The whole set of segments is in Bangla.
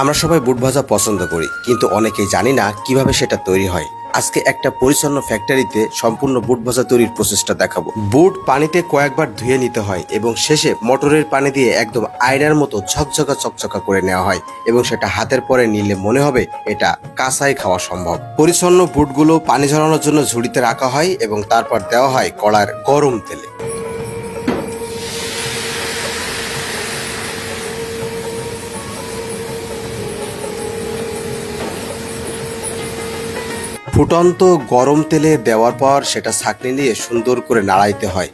আমরা সবাই বুট ভাজা পছন্দ করি, কিন্তু অনেকেই জানি না কীভাবে সেটা তৈরি হয়। আজকে একটা পরিচ্ছন্ন ফ্যাক্টরিতে সম্পূর্ণ বুট ভাজা তৈরির প্রসেসটা দেখাবো। বুট পানিতে কয়েকবার ধুয়ে নিতে হয় এবং শেষে মোটরের পানি দিয়ে একদম আয়নার মতো ঝকঝকা চকচকা করে নেওয়া হয় এবং সেটা হাতের পরে নিলে মনে হবে এটা কাঁচাই খাওয়া সম্ভব। পরিচ্ছন্ন বুটগুলো পানি ঝরানোর জন্য ঝুড়িতে রাখা হয় এবং তারপর দেওয়া হয় কড়ার গরম তেলে। ফুটন্ত গরম তেলে দেওয়ার পর সেটা ছাঁকনি নিয়ে সুন্দর করে নাড়াইতে হয়।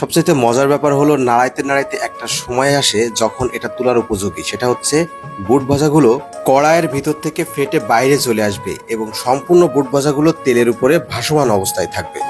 সবচেয়ে মজার ব্যাপার হলো নাড়াইতে নাড়াইতে একটা সময় আসে যখন এটা তোলার উপযোগী। সেটা হচ্ছে বুট ভাজাগুলো কড়াইয়ের ভিতর থেকে ফেটে বাইরে চলে আসবে এবং সম্পূর্ণ বুট ভাজাগুলো তেলের উপরে ভাসমান অবস্থায় থাকবে।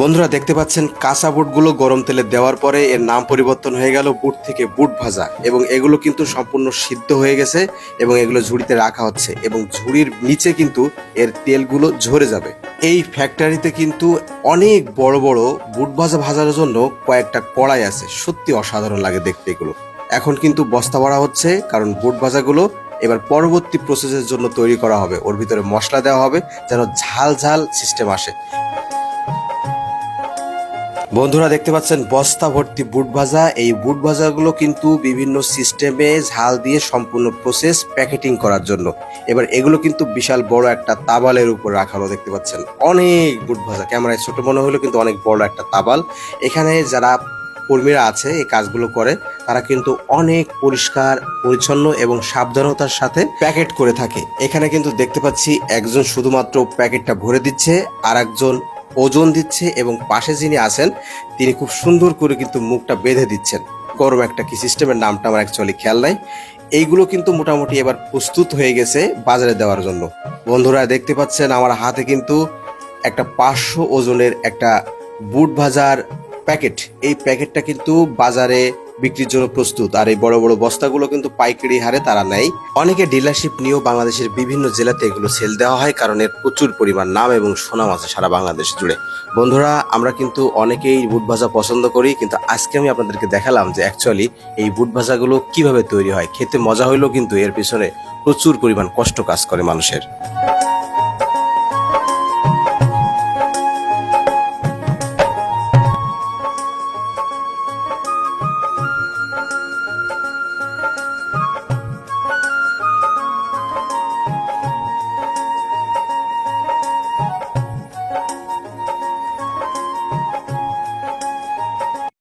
বন্ধুরা দেখতে পাচ্ছেন, কাঁচা বুটগুলো গরম তেলে দেওয়ার পরে এর নাম পরিবর্তন হয়ে গেল বুট থেকে বুট ভাজা এবং এগুলো কিন্তু সম্পূর্ণ সিদ্ধ হয়ে গেছে এবং এগুলো ঝুড়িতে রাখা হচ্ছে এবং ঝুড়ির নিচে কিন্তু এর তেলগুলো ঝরে যাবে। এই ফ্যাক্টরিতে কিন্তু অনেক বড় বড় বুট ভাজা ভাজার জন্য কয়েকটা কড়াই আছে, সত্যি অসাধারণ লাগে দেখতে এগুলো। এখন কিন্তু বস্তা ভরা হচ্ছে, কারণ বুট ভাজাগুলো এবার পরবর্তী প্রসেসের জন্য তৈরি করা হবে। ওর ভিতরে মশলা দেওয়া হবে যেন ঝাল ঝাল সিস্টেম আসে। বন্ধুরা দেখতে পাচ্ছেন, বস্তা ভর্তি বুট ভাজা। এই বুট ভাজাগুলো কিন্তু বিভিন্ন সিস্টেমে ঝাল দিয়ে সম্পূর্ণ প্রসেস প্যাকেটিং করার জন্য। এবার এগুলো কিন্তু বিশাল বড় একটা তাবালের উপর রাখানো দেখতে পাচ্ছেন। অনেক বুট ভাজা। ক্যামেরায় ছোট মনে হলো কিন্তু অনেক বড় একটা তাবাল। এখানে যারা কর্মীরা আছে, এই কাজগুলো করে, তারা কিন্তু অনেক পরিষ্কার, পরিচ্ছন্ন এবং সাবধানতার সাথে প্যাকেট করে থাকে। এখানে কিন্তু দেখতে পাচ্ছি, একজন শুধুমাত্র প্যাকেটটা ভরে দিচ্ছে আর একজন ওজন দিচ্ছে এবং পাশে যিনি আছেন, তিনি খুব সুন্দর করে কিন্তু মুখটা বেঁধে দিচ্ছেন। গরম একটা কি সিস্টেমের নামটা আমার অ্যাকচুয়ালি খেয়াল নাই। এইগুলো কিন্তু মোটামুটি এবার প্রস্তুত হয়ে গেছে বাজারে দেওয়ার জন্য। বন্ধুরা, দেখতে পাচ্ছেন আমার হাতে কিন্তু একটা পাঁচশো ওজনের একটা বুট ভাজার প্যাকেট। এই প্যাকেটটা কিন্তু বাজারে বিক্রির জন্য প্রস্তুত। আর এই বড় বড় বস্তাগুলো কিন্তু পাইকারি হারে তারা নেয়। অনেকে ডিলারশিপ নিয়েও বাংলাদেশের বিভিন্ন জেলাতে এগুলো সেল দেওয়া হয়, কারণ এর প্রচুর পরিমাণ নাম এবং সুনাম আছে সারা বাংলাদেশ জুড়ে। বন্ধুরা, আমরা কিন্তু অনেকেই বুট ভাজা পছন্দ করি, কিন্তু আজকে আমি আপনাদেরকে দেখালাম যে অ্যাকচুয়ালি এই বুট ভাজাগুলো কীভাবে তৈরি হয়। খেতে মজা হইলেও কিন্তু এর পিছনে প্রচুর পরিমাণ কষ্ট কাজ করে মানুষের।